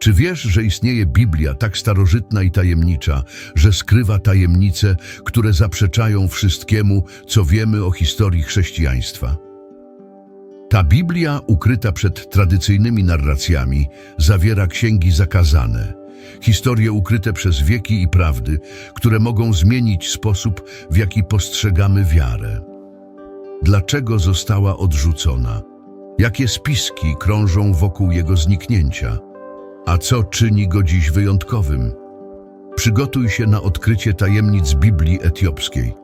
Czy wiesz, że istnieje Biblia tak starożytna i tajemnicza, że skrywa tajemnice, które zaprzeczają wszystkiemu, co wiemy o historii chrześcijaństwa? Ta Biblia, ukryta przed tradycyjnymi narracjami, zawiera księgi zakazane, historie ukryte przez wieki i prawdy, które mogą zmienić sposób, w jaki postrzegamy wiarę. Dlaczego została odrzucona? Jakie spiski krążą wokół jego zniknięcia? A co czyni go dziś wyjątkowym? Przygotuj się na odkrycie tajemnic Biblii etiopskiej.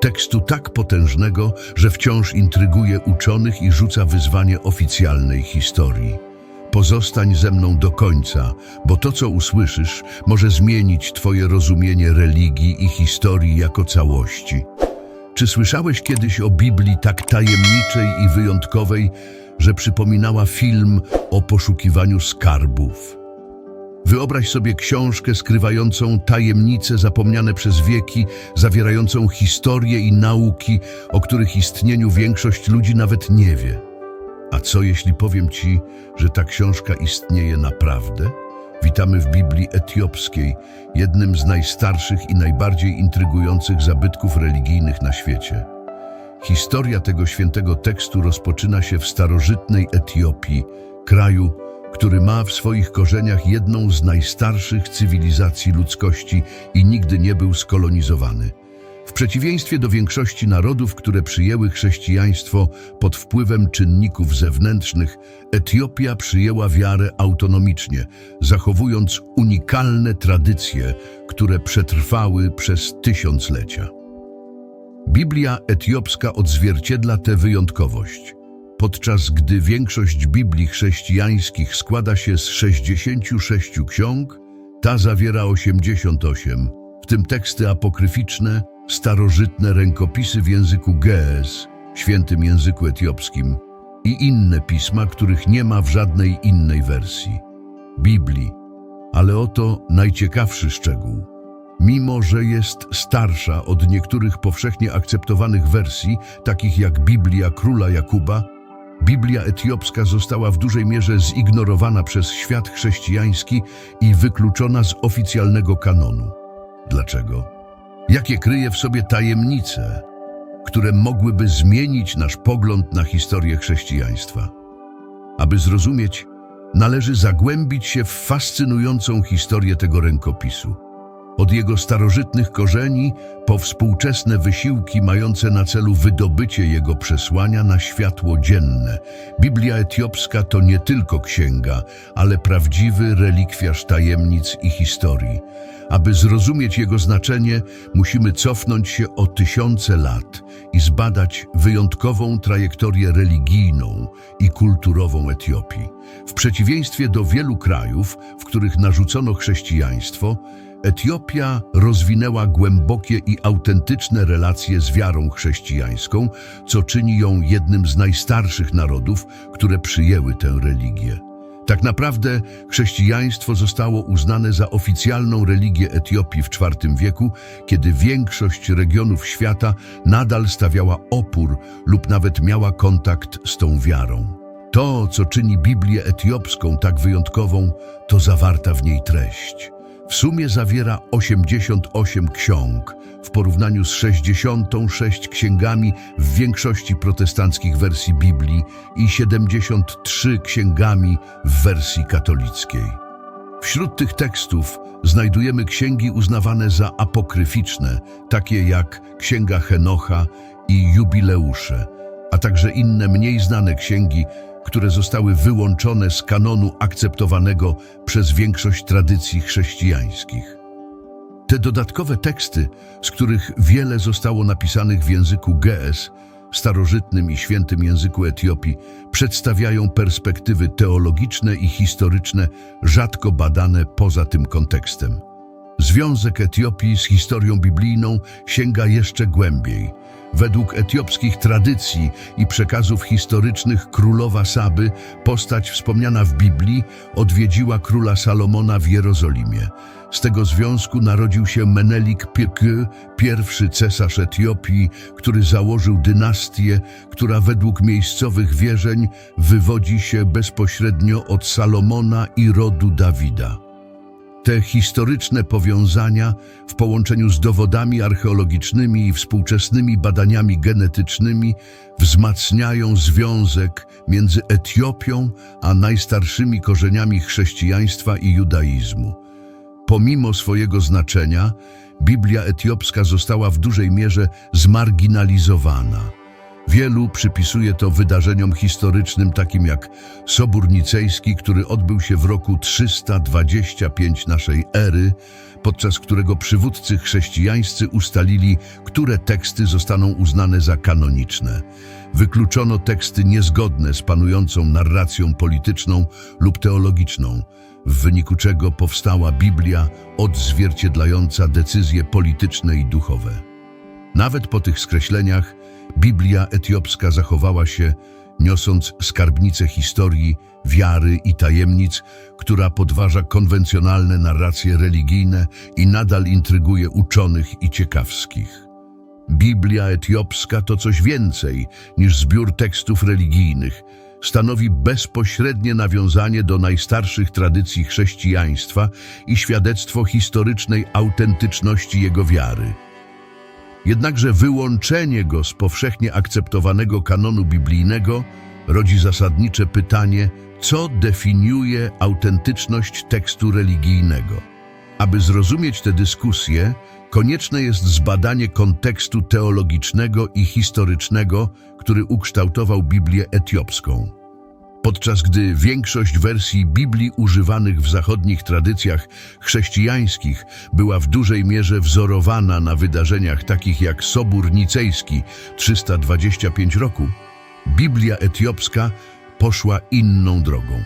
Tekstu tak potężnego, że wciąż intryguje uczonych i rzuca wyzwanie oficjalnej historii. Pozostań ze mną do końca, bo to, co usłyszysz, może zmienić Twoje rozumienie religii i historii jako całości. Czy słyszałeś kiedyś o Biblii tak tajemniczej i wyjątkowej, że przypominała film o poszukiwaniu skarbów? Wyobraź sobie książkę skrywającą tajemnice zapomniane przez wieki, zawierającą historie i nauki, o których istnieniu większość ludzi nawet nie wie. A co jeśli powiem Ci, że ta książka istnieje naprawdę? Witamy w Biblii etiopskiej, jednym z najstarszych i najbardziej intrygujących zabytków religijnych na świecie. Historia tego świętego tekstu rozpoczyna się w starożytnej Etiopii, kraju, który ma w swoich korzeniach jedną z najstarszych cywilizacji ludzkości i nigdy nie był skolonizowany. W przeciwieństwie do większości narodów, które przyjęły chrześcijaństwo pod wpływem czynników zewnętrznych, Etiopia przyjęła wiarę autonomicznie, zachowując unikalne tradycje, które przetrwały przez tysiąclecia. Biblia etiopska odzwierciedla tę wyjątkowość. Podczas gdy większość Biblii chrześcijańskich składa się z 66 ksiąg, ta zawiera 88, w tym teksty apokryficzne, starożytne rękopisy w języku Ge'ez, świętym języku etiopskim, i inne pisma, których nie ma w żadnej innej wersji. Biblii. Ale oto najciekawszy szczegół. Mimo, że jest starsza od niektórych powszechnie akceptowanych wersji, takich jak Biblia Króla Jakuba, Biblia etiopska została w dużej mierze zignorowana przez świat chrześcijański i wykluczona z oficjalnego kanonu. Dlaczego? Jakie kryje w sobie tajemnice, które mogłyby zmienić nasz pogląd na historię chrześcijaństwa? Aby zrozumieć, należy zagłębić się w fascynującą historię tego rękopisu. Od jego starożytnych korzeni po współczesne wysiłki mające na celu wydobycie jego przesłania na światło dzienne. Biblia etiopska to nie tylko księga, ale prawdziwy relikwiarz tajemnic i historii. Aby zrozumieć jego znaczenie, musimy cofnąć się o tysiące lat i zbadać wyjątkową trajektorię religijną i kulturową Etiopii. W przeciwieństwie do wielu krajów, w których narzucono chrześcijaństwo, Etiopia rozwinęła głębokie i autentyczne relacje z wiarą chrześcijańską, co czyni ją jednym z najstarszych narodów, które przyjęły tę religię. Tak naprawdę chrześcijaństwo zostało uznane za oficjalną religię Etiopii w IV wieku, kiedy większość regionów świata nadal stawiała opór lub nawet miała kontakt z tą wiarą. To, co czyni Biblię etiopską tak wyjątkową, to zawarta w niej treść. W sumie zawiera 88 ksiąg, w porównaniu z 66 księgami w większości protestanckich wersji Biblii i 73 księgami w wersji katolickiej. Wśród tych tekstów znajdujemy księgi uznawane za apokryficzne, takie jak Księga Henocha i Jubileusze, a także inne mniej znane księgi, które zostały wyłączone z kanonu akceptowanego przez większość tradycji chrześcijańskich. Te dodatkowe teksty, z których wiele zostało napisanych w języku Ge'ez, starożytnym i świętym języku Etiopii, przedstawiają perspektywy teologiczne i historyczne rzadko badane poza tym kontekstem. Związek Etiopii z historią biblijną sięga jeszcze głębiej. Według etiopskich tradycji i przekazów historycznych królowa Saby, postać wspomniana w Biblii, odwiedziła króla Salomona w Jerozolimie. Z tego związku narodził się Menelik Pirkő, pierwszy cesarz Etiopii, który założył dynastię, która według miejscowych wierzeń wywodzi się bezpośrednio od Salomona i rodu Dawida. Te historyczne powiązania w połączeniu z dowodami archeologicznymi i współczesnymi badaniami genetycznymi wzmacniają związek między Etiopią a najstarszymi korzeniami chrześcijaństwa i judaizmu. Pomimo swojego znaczenia, Biblia etiopska została w dużej mierze zmarginalizowana. Wielu przypisuje to wydarzeniom historycznym takim jak Sobór Nicejski, który odbył się w roku 325 naszej ery, podczas którego przywódcy chrześcijańscy ustalili, które teksty zostaną uznane za kanoniczne. Wykluczono teksty niezgodne z panującą narracją polityczną lub teologiczną, w wyniku czego powstała Biblia odzwierciedlająca decyzje polityczne i duchowe. Nawet po tych skreśleniach Biblia etiopska zachowała się, niosąc skarbnicę historii, wiary i tajemnic, która podważa konwencjonalne narracje religijne i nadal intryguje uczonych i ciekawskich. Biblia etiopska to coś więcej niż zbiór tekstów religijnych. Stanowi bezpośrednie nawiązanie do najstarszych tradycji chrześcijaństwa i świadectwo historycznej autentyczności jego wiary. Jednakże wyłączenie go z powszechnie akceptowanego kanonu biblijnego rodzi zasadnicze pytanie, co definiuje autentyczność tekstu religijnego. Aby zrozumieć tę dyskusję, konieczne jest zbadanie kontekstu teologicznego i historycznego, który ukształtował Biblię etiopską. Podczas gdy większość wersji Biblii używanych w zachodnich tradycjach chrześcijańskich była w dużej mierze wzorowana na wydarzeniach takich jak Sobór Nicejski 325 roku, Biblia etiopska poszła inną drogą.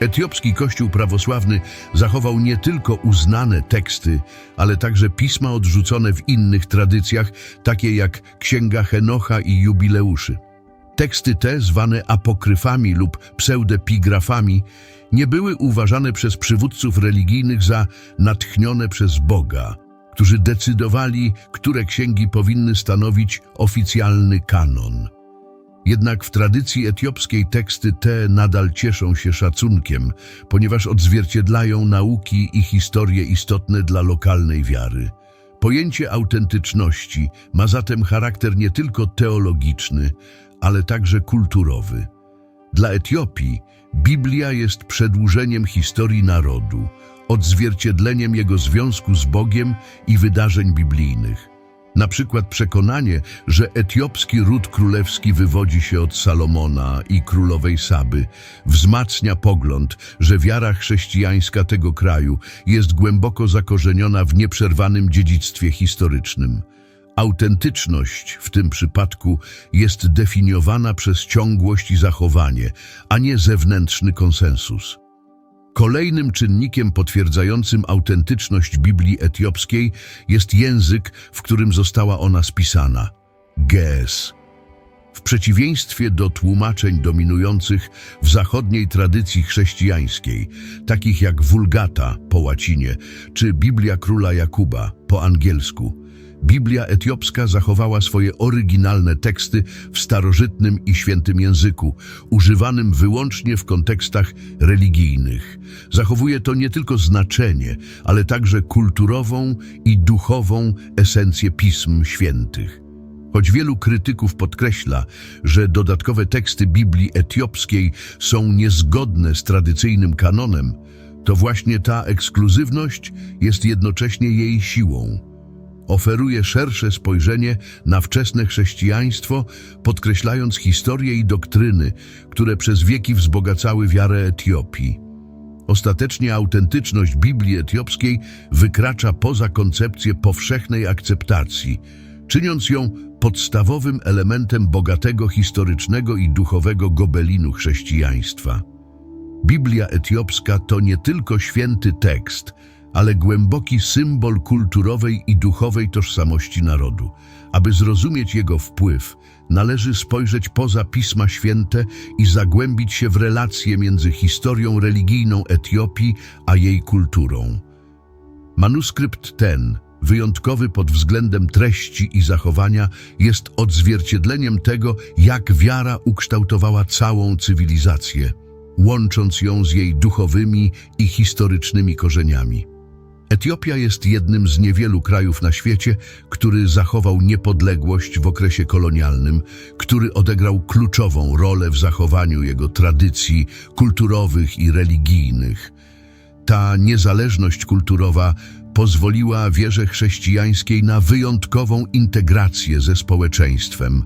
Etiopski kościół prawosławny zachował nie tylko uznane teksty, ale także pisma odrzucone w innych tradycjach, takie jak Księga Henocha i Jubileuszy. Teksty te, zwane apokryfami lub pseudepigrafami, nie były uważane przez przywódców religijnych za natchnione przez Boga, którzy decydowali, które księgi powinny stanowić oficjalny kanon. Jednak w tradycji etiopskiej teksty te nadal cieszą się szacunkiem, ponieważ odzwierciedlają nauki i historie istotne dla lokalnej wiary. Pojęcie autentyczności ma zatem charakter nie tylko teologiczny, ale także kulturowy. Dla Etiopii Biblia jest przedłużeniem historii narodu, odzwierciedleniem jego związku z Bogiem i wydarzeń biblijnych. Na przykład przekonanie, że etiopski ród królewski wywodzi się od Salomona i królowej Saby, wzmacnia pogląd, że wiara chrześcijańska tego kraju jest głęboko zakorzeniona w nieprzerwanym dziedzictwie historycznym. Autentyczność w tym przypadku jest definiowana przez ciągłość i zachowanie, a nie zewnętrzny konsensus. Kolejnym czynnikiem potwierdzającym autentyczność Biblii etiopskiej jest język, w którym została ona spisana Gees. W przeciwieństwie do tłumaczeń dominujących w zachodniej tradycji chrześcijańskiej, takich jak Vulgata po łacinie czy Biblia Króla Jakuba po angielsku, Biblia etiopska zachowała swoje oryginalne teksty w starożytnym i świętym języku, używanym wyłącznie w kontekstach religijnych. Zachowuje to nie tylko znaczenie, ale także kulturową i duchową esencję pism świętych. Choć wielu krytyków podkreśla, że dodatkowe teksty Biblii etiopskiej są niezgodne z tradycyjnym kanonem, to właśnie ta ekskluzywność jest jednocześnie jej siłą oferuje szersze spojrzenie na wczesne chrześcijaństwo, podkreślając historię i doktryny, które przez wieki wzbogacały wiarę Etiopii. Ostatecznie autentyczność Biblii etiopskiej wykracza poza koncepcję powszechnej akceptacji, czyniąc ją podstawowym elementem bogatego historycznego i duchowego gobelinu chrześcijaństwa. Biblia etiopska to nie tylko święty tekst, ale głęboki symbol kulturowej i duchowej tożsamości narodu. Aby zrozumieć jego wpływ, należy spojrzeć poza Pisma Święte i zagłębić się w relacje między historią religijną Etiopii a jej kulturą. Manuskrypt ten, wyjątkowy pod względem treści i zachowania, jest odzwierciedleniem tego, jak wiara ukształtowała całą cywilizację, łącząc ją z jej duchowymi i historycznymi korzeniami. Etiopia jest jednym z niewielu krajów na świecie, który zachował niepodległość w okresie kolonialnym, który odegrał kluczową rolę w zachowaniu jego tradycji kulturowych i religijnych. Ta niezależność kulturowa pozwoliła wierze chrześcijańskiej na wyjątkową integrację ze społeczeństwem,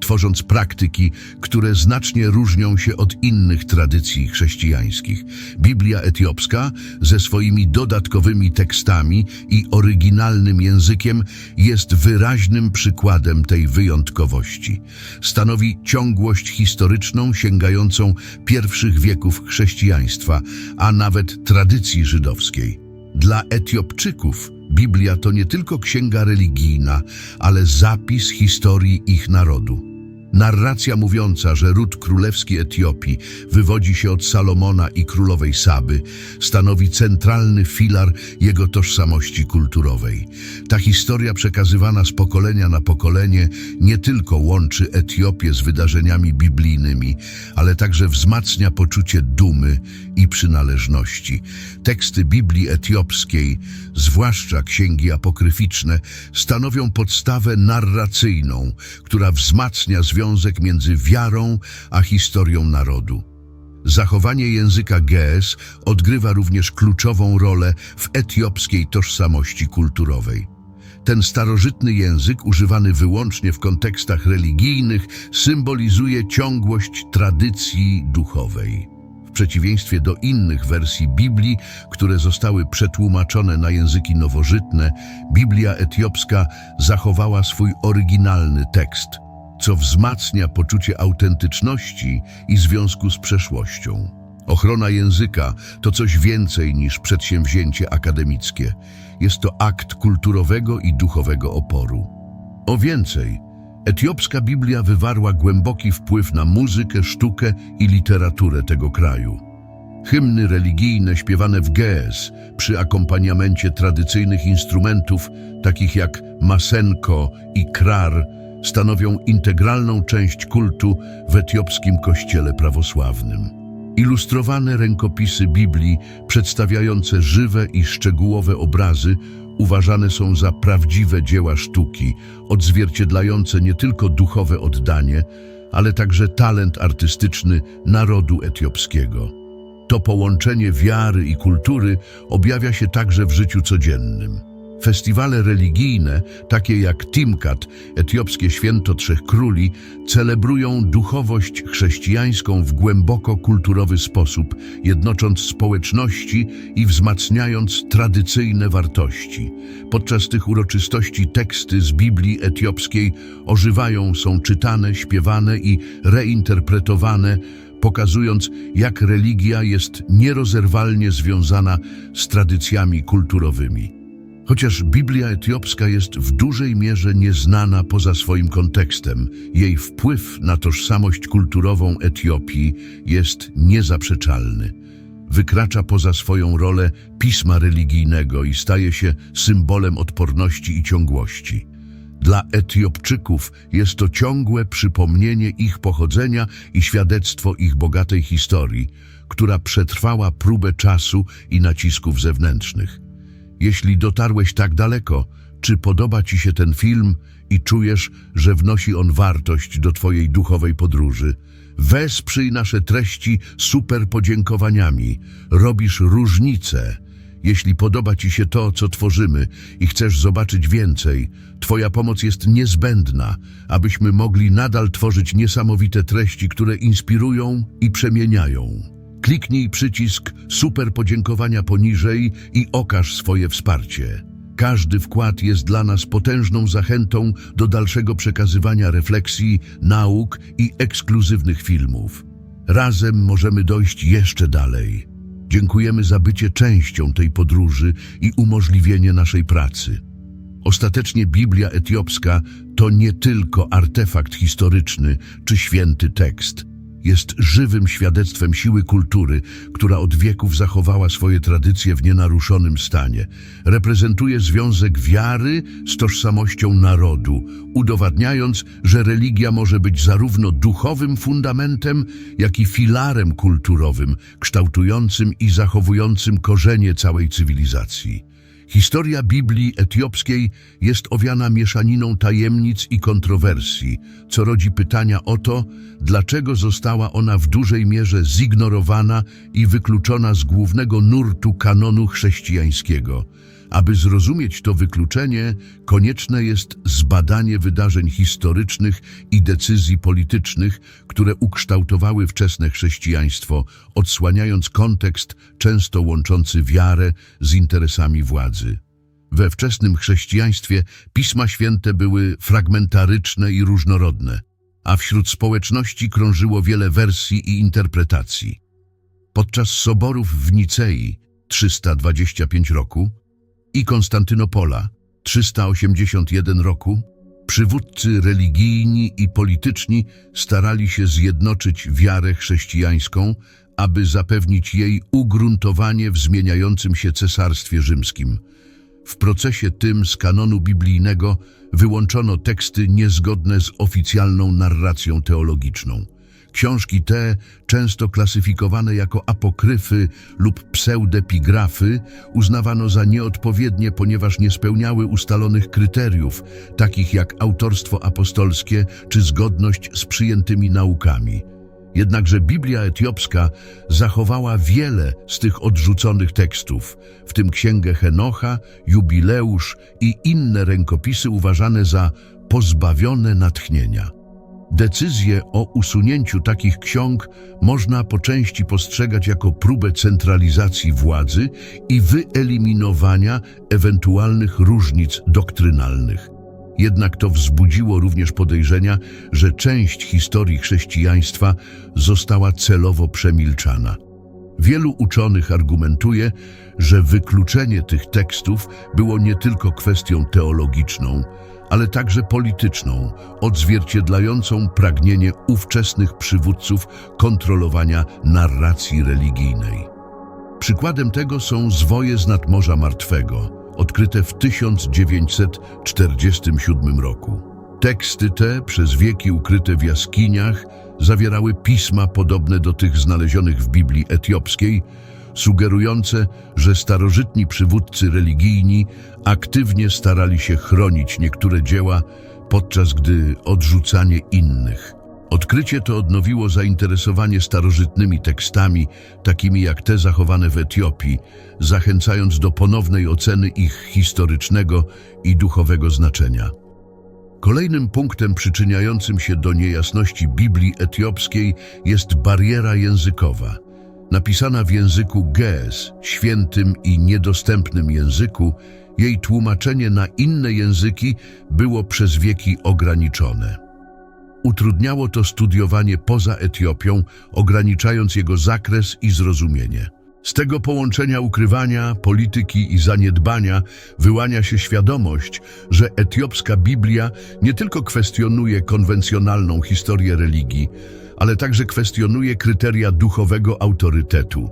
tworząc praktyki, które znacznie różnią się od innych tradycji chrześcijańskich. Biblia etiopska ze swoimi dodatkowymi tekstami i oryginalnym językiem jest wyraźnym przykładem tej wyjątkowości. Stanowi ciągłość historyczną sięgającą pierwszych wieków chrześcijaństwa, a nawet tradycji żydowskiej. Dla Etiopczyków Biblia to nie tylko księga religijna, ale zapis historii ich narodu. Narracja mówiąca, że ród królewski Etiopii wywodzi się od Salomona i królowej Saby, stanowi centralny filar jego tożsamości kulturowej. Ta historia przekazywana z pokolenia na pokolenie nie tylko łączy Etiopię z wydarzeniami biblijnymi, ale także wzmacnia poczucie dumy i przynależności. Teksty Biblii etiopskiej, zwłaszcza księgi apokryficzne, stanowią podstawę narracyjną, która wzmacnia związek między wiarą a historią narodu. Zachowanie języka gees odgrywa również kluczową rolę w etiopskiej tożsamości kulturowej. Ten starożytny język, używany wyłącznie w kontekstach religijnych, symbolizuje ciągłość tradycji duchowej. Przeciwieństwie do innych wersji Biblii, które zostały przetłumaczone na języki nowożytne, Biblia etiopska zachowała swój oryginalny tekst, co wzmacnia poczucie autentyczności i związku z przeszłością. Ochrona języka to coś więcej niż przedsięwzięcie akademickie. Jest to akt kulturowego i duchowego oporu. O więcej, etiopska Biblia wywarła głęboki wpływ na muzykę, sztukę i literaturę tego kraju. Hymny religijne śpiewane w gees przy akompaniamencie tradycyjnych instrumentów takich jak masenko i krar stanowią integralną część kultu w etiopskim kościele prawosławnym. Ilustrowane rękopisy Biblii przedstawiające żywe i szczegółowe obrazy uważane są za prawdziwe dzieła sztuki, odzwierciedlające nie tylko duchowe oddanie, ale także talent artystyczny narodu etiopskiego. To połączenie wiary i kultury objawia się także w życiu codziennym. Festiwale religijne, takie jak Timkat, etiopskie święto Trzech Króli, celebrują duchowość chrześcijańską w głęboko kulturowy sposób, jednocząc społeczności i wzmacniając tradycyjne wartości. Podczas tych uroczystości teksty z Biblii etiopskiej ożywają, są czytane, śpiewane i reinterpretowane, pokazując, jak religia jest nierozerwalnie związana z tradycjami kulturowymi. Chociaż Biblia etiopska jest w dużej mierze nieznana poza swoim kontekstem, jej wpływ na tożsamość kulturową Etiopii jest niezaprzeczalny. Wykracza poza swoją rolę pisma religijnego i staje się symbolem odporności i ciągłości. Dla Etiopczyków jest to ciągłe przypomnienie ich pochodzenia i świadectwo ich bogatej historii, która przetrwała próbę czasu i nacisków zewnętrznych. Jeśli dotarłeś tak daleko, czy podoba Ci się ten film i czujesz, że wnosi on wartość do Twojej duchowej podróży? Wesprzyj nasze treści super podziękowaniami. Robisz różnicę. Jeśli podoba Ci się to, co tworzymy i chcesz zobaczyć więcej, Twoja pomoc jest niezbędna, abyśmy mogli nadal tworzyć niesamowite treści, które inspirują i przemieniają. Kliknij przycisk Super podziękowania poniżej i okaż swoje wsparcie. Każdy wkład jest dla nas potężną zachętą do dalszego przekazywania refleksji, nauk i ekskluzywnych filmów. Razem możemy dojść jeszcze dalej. Dziękujemy za bycie częścią tej podróży i umożliwienie naszej pracy. Ostatecznie Biblia etiopska to nie tylko artefakt historyczny czy święty tekst – jest żywym świadectwem siły kultury, która od wieków zachowała swoje tradycje w nienaruszonym stanie. Reprezentuje związek wiary z tożsamością narodu, udowadniając, że religia może być zarówno duchowym fundamentem, jak i filarem kulturowym, kształtującym i zachowującym korzenie całej cywilizacji. Historia Biblii etiopskiej jest owiana mieszaniną tajemnic i kontrowersji, co rodzi pytania o to, dlaczego została ona w dużej mierze zignorowana i wykluczona z głównego nurtu kanonu chrześcijańskiego. Aby zrozumieć to wykluczenie, konieczne jest zbadanie wydarzeń historycznych i decyzji politycznych, które ukształtowały wczesne chrześcijaństwo, odsłaniając kontekst często łączący wiarę z interesami władzy. We wczesnym chrześcijaństwie pisma święte były fragmentaryczne i różnorodne, a wśród społeczności krążyło wiele wersji i interpretacji. Podczas soborów w Nicei 325 roku i Konstantynopola 381 roku przywódcy religijni i polityczni starali się zjednoczyć wiarę chrześcijańską, aby zapewnić jej ugruntowanie w zmieniającym się cesarstwie rzymskim. W procesie tym z kanonu biblijnego wyłączono teksty niezgodne z oficjalną narracją teologiczną. Książki te, często klasyfikowane jako apokryfy lub pseudepigrafy, uznawano za nieodpowiednie, ponieważ nie spełniały ustalonych kryteriów, takich jak autorstwo apostolskie czy zgodność z przyjętymi naukami. Jednakże Biblia etiopska zachowała wiele z tych odrzuconych tekstów, w tym Księgę Henocha, Jubileusz i inne rękopisy uważane za pozbawione natchnienia. Decyzję o usunięciu takich ksiąg można po części postrzegać jako próbę centralizacji władzy i wyeliminowania ewentualnych różnic doktrynalnych. Jednak to wzbudziło również podejrzenia, że część historii chrześcijaństwa została celowo przemilczana. Wielu uczonych argumentuje, że wykluczenie tych tekstów było nie tylko kwestią teologiczną, ale także polityczną, odzwierciedlającą pragnienie ówczesnych przywódców kontrolowania narracji religijnej. Przykładem tego są zwoje z nadmorza Martwego, odkryte w 1947 roku. Teksty te, przez wieki ukryte w jaskiniach, zawierały pisma podobne do tych znalezionych w Biblii etiopskiej, sugerujące, że starożytni przywódcy religijni aktywnie starali się chronić niektóre dzieła, podczas gdy odrzucanie innych. Odkrycie to odnowiło zainteresowanie starożytnymi tekstami, takimi jak te zachowane w Etiopii, zachęcając do ponownej oceny ich historycznego i duchowego znaczenia. Kolejnym punktem przyczyniającym się do niejasności Biblii etiopskiej jest bariera językowa. Napisana w języku Ge'ez, świętym i niedostępnym języku, jej tłumaczenie na inne języki było przez wieki ograniczone. Utrudniało to studiowanie poza Etiopią, ograniczając jego zakres i zrozumienie. Z tego połączenia ukrywania, polityki i zaniedbania wyłania się świadomość, że etiopska Biblia nie tylko kwestionuje konwencjonalną historię religii, ale także kwestionuje kryteria duchowego autorytetu.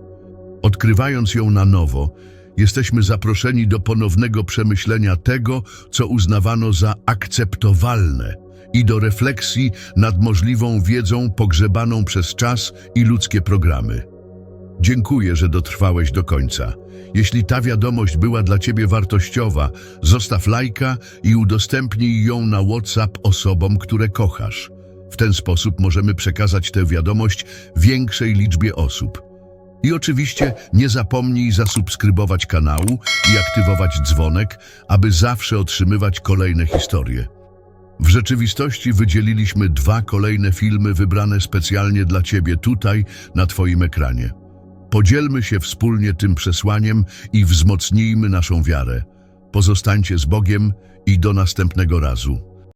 Odkrywając ją na nowo, jesteśmy zaproszeni do ponownego przemyślenia tego, co uznawano za akceptowalne i do refleksji nad możliwą wiedzą pogrzebaną przez czas i ludzkie programy. Dziękuję, że dotrwałeś do końca. Jeśli ta wiadomość była dla Ciebie wartościowa, zostaw lajka i udostępnij ją na WhatsApp osobom, które kochasz. W ten sposób możemy przekazać tę wiadomość większej liczbie osób. I oczywiście nie zapomnij zasubskrybować kanału i aktywować dzwonek, aby zawsze otrzymywać kolejne historie. W rzeczywistości wydzieliliśmy dwa kolejne filmy wybrane specjalnie dla Ciebie tutaj, na Twoim ekranie. Podzielmy się wspólnie tym przesłaniem i wzmocnijmy naszą wiarę. Pozostańcie z Bogiem i do następnego razu.